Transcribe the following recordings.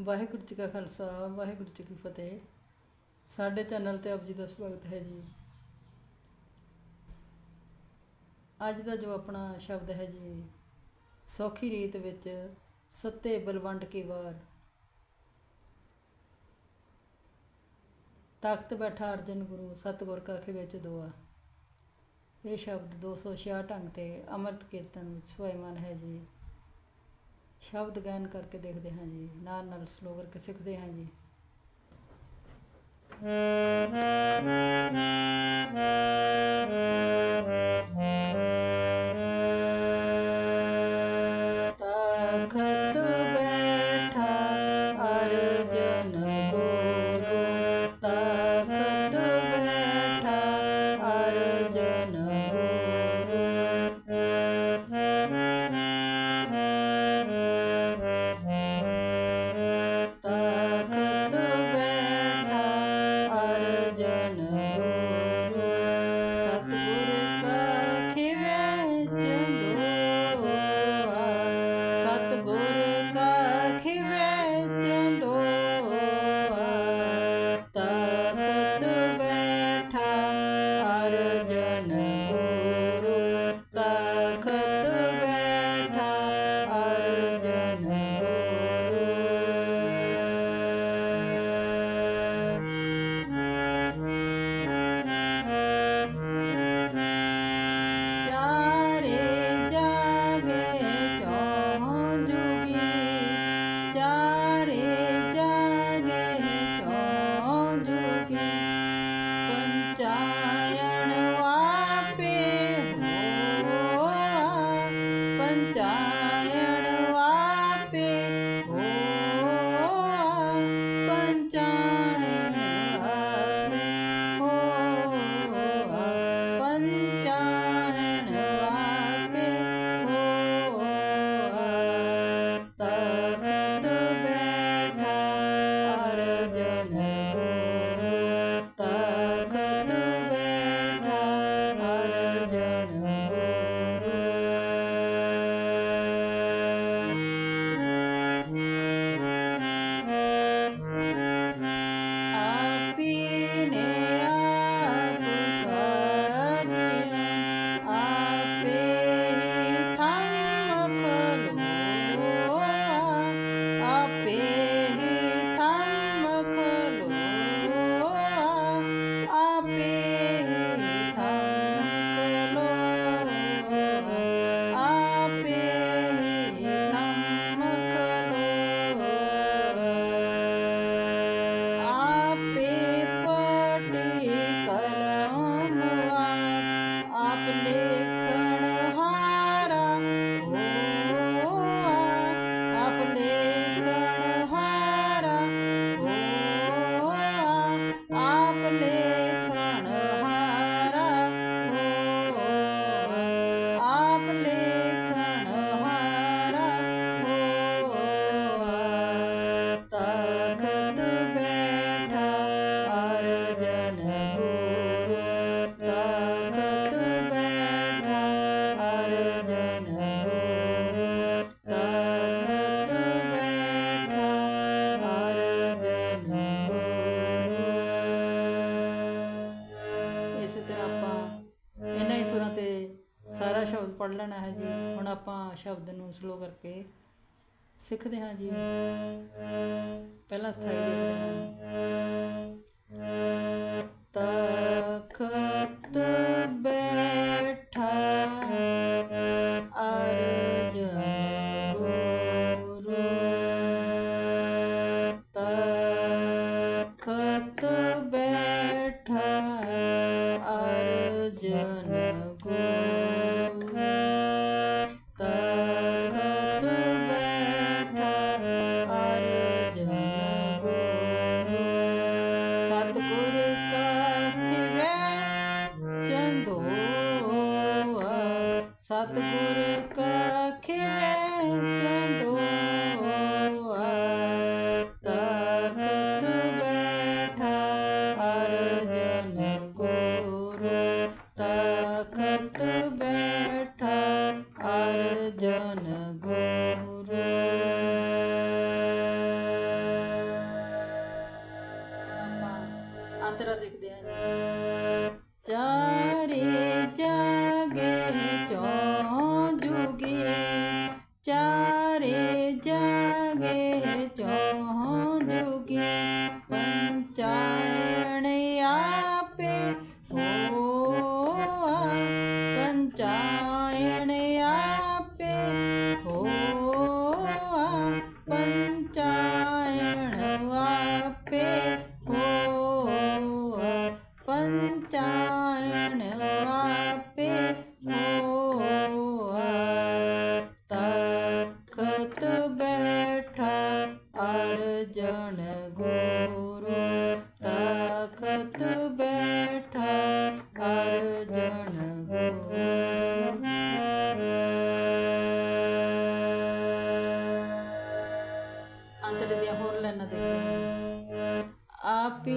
ਵਾਹਿਗੁਰੂ ਜੀ ਕਾ ਖਾਲਸਾ, ਵਾਹਿਗੁਰੂ ਜੀ ਕੀ ਫਤਿਹ। ਸਾਡੇ ਚੈਨਲ ਤੇ ਆਪ ਜੀ ਦਾ ਸਵਾਗਤ ਹੈ ਜੀ। ਅੱਜ ਦਾ ਜੋ ਆਪਣਾ ਸ਼ਬਦ ਹੈ ਜੀ, ਸੌਖੀ ਰੀਤ ਵਿੱਚ ਸੱਤੇ ਬਲਵੰਡ ਕੀ ਵਾਰ। ਤਖਤ ਬੈਠਾ ਅਰਜਨ ਗੁਰੂ, ਸਤਿਗੁਰ ਕਾ ਵਿੱਚ ਦੁਆ। ਇਹ ਸ਼ਬਦ 266 ਢੰਗ ਤੇ ਅੰਮ੍ਰਿਤ ਕੀਰਤਨ ਵਿੱਚ ਸਵੈਮਾਨ ਹੈ ਜੀ। ਸ਼ਬਦ ਗਾਇਨ ਕਰਕੇ ਦੇਖਦੇ ਹਾਂ ਜੀ ਨਾਲ ਨਾਲ ਸਲੋ ਕਰਕੇ ਸਿੱਖਦੇ ਹਾਂ ਜੀ ਤਖਤ ਆਪਾਂ ਸ਼ਬਦ ਨੂੰ ਸਲੋ ਕਰਕੇ ਸਿੱਖਦੇ ਹਾਂ ਜੀ। ਪਹਿਲਾ ਸਥਾਈ ਦੇਖਦੇ ਹਾਂ। ਤਰ੍ਹਾਂ ਦਿਖਦੇ ਹਨ ਚਾਰੇ ਜਾਗੇ ਚੋਂ ਜੁਗੇ, ਚਾਰੇ ਜਾਗੇ ਚੋ ਜੁਗੇ, ਪੰਚਾਇਣ ਆਪੇ ਹੋ ਪੰਚਾਇਣ ਚਿਤ ਬੈਠਾ ਅਰਜਨ ਗੁਰੂ ਤਖਤ ਬੈਠਾ ਅਰਜਨ ਗੁਰੂ। ਅੰਤਰ ਦੀਆਂ ਹੋਰ ਲੈਣਾ ਦੇਖਦੇ ਆਪੀ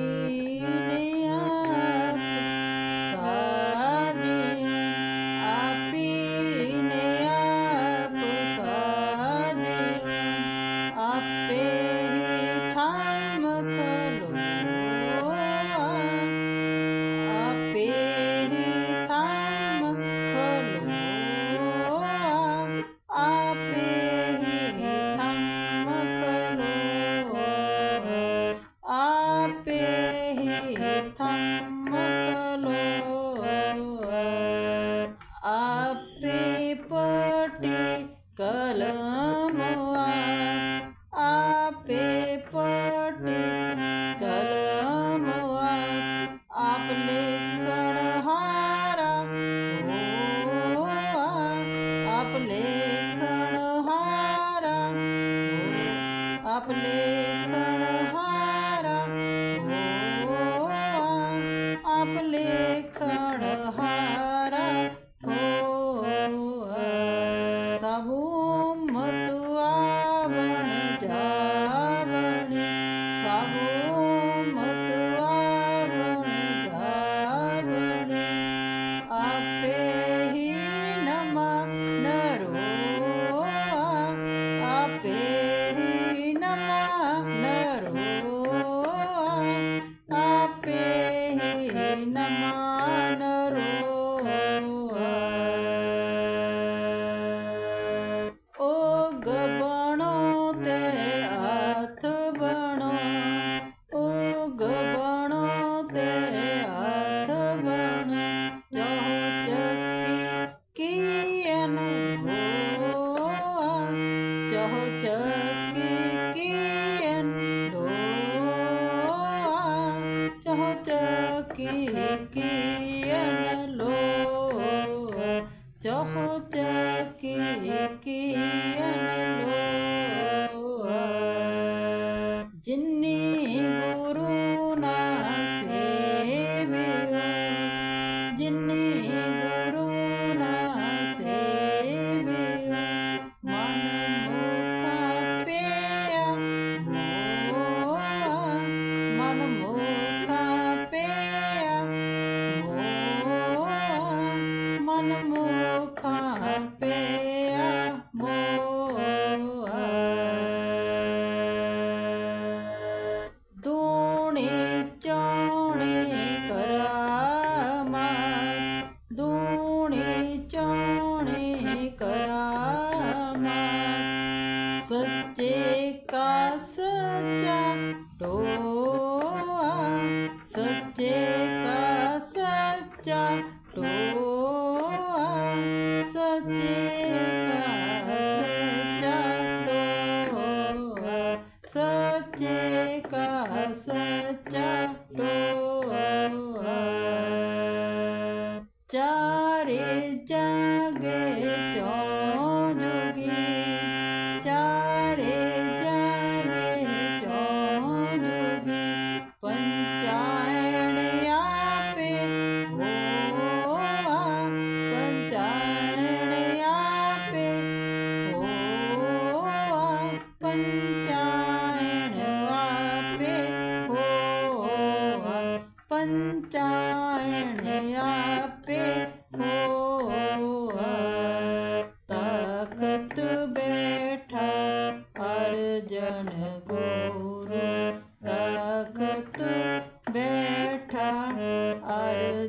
ki ki lo cho ਸੱਚਾ ਟੋਆ ਸੱਚੇ ਕਾ ਸੱਚਾ ਟੋਆ ਸੱਚੇ ਕਾ ਸੱਚਾ ਟੋਆ ਚਾਰੇ ਜਾਗੇ ਚੋਂ ਜੁਗੀ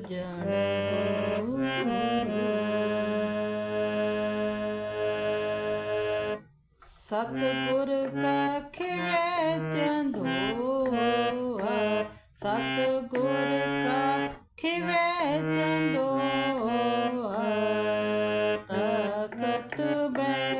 ਜਾਣਾ ਸਤਿਗੁਰ ਕਾ ਖਿਵੈ ਚੰਦੋਆ ਸਤਿਗੁਰ ਕਾ ਖਿਵੈ ਚੰਦੋਆ ਤਖਤ ਬੈ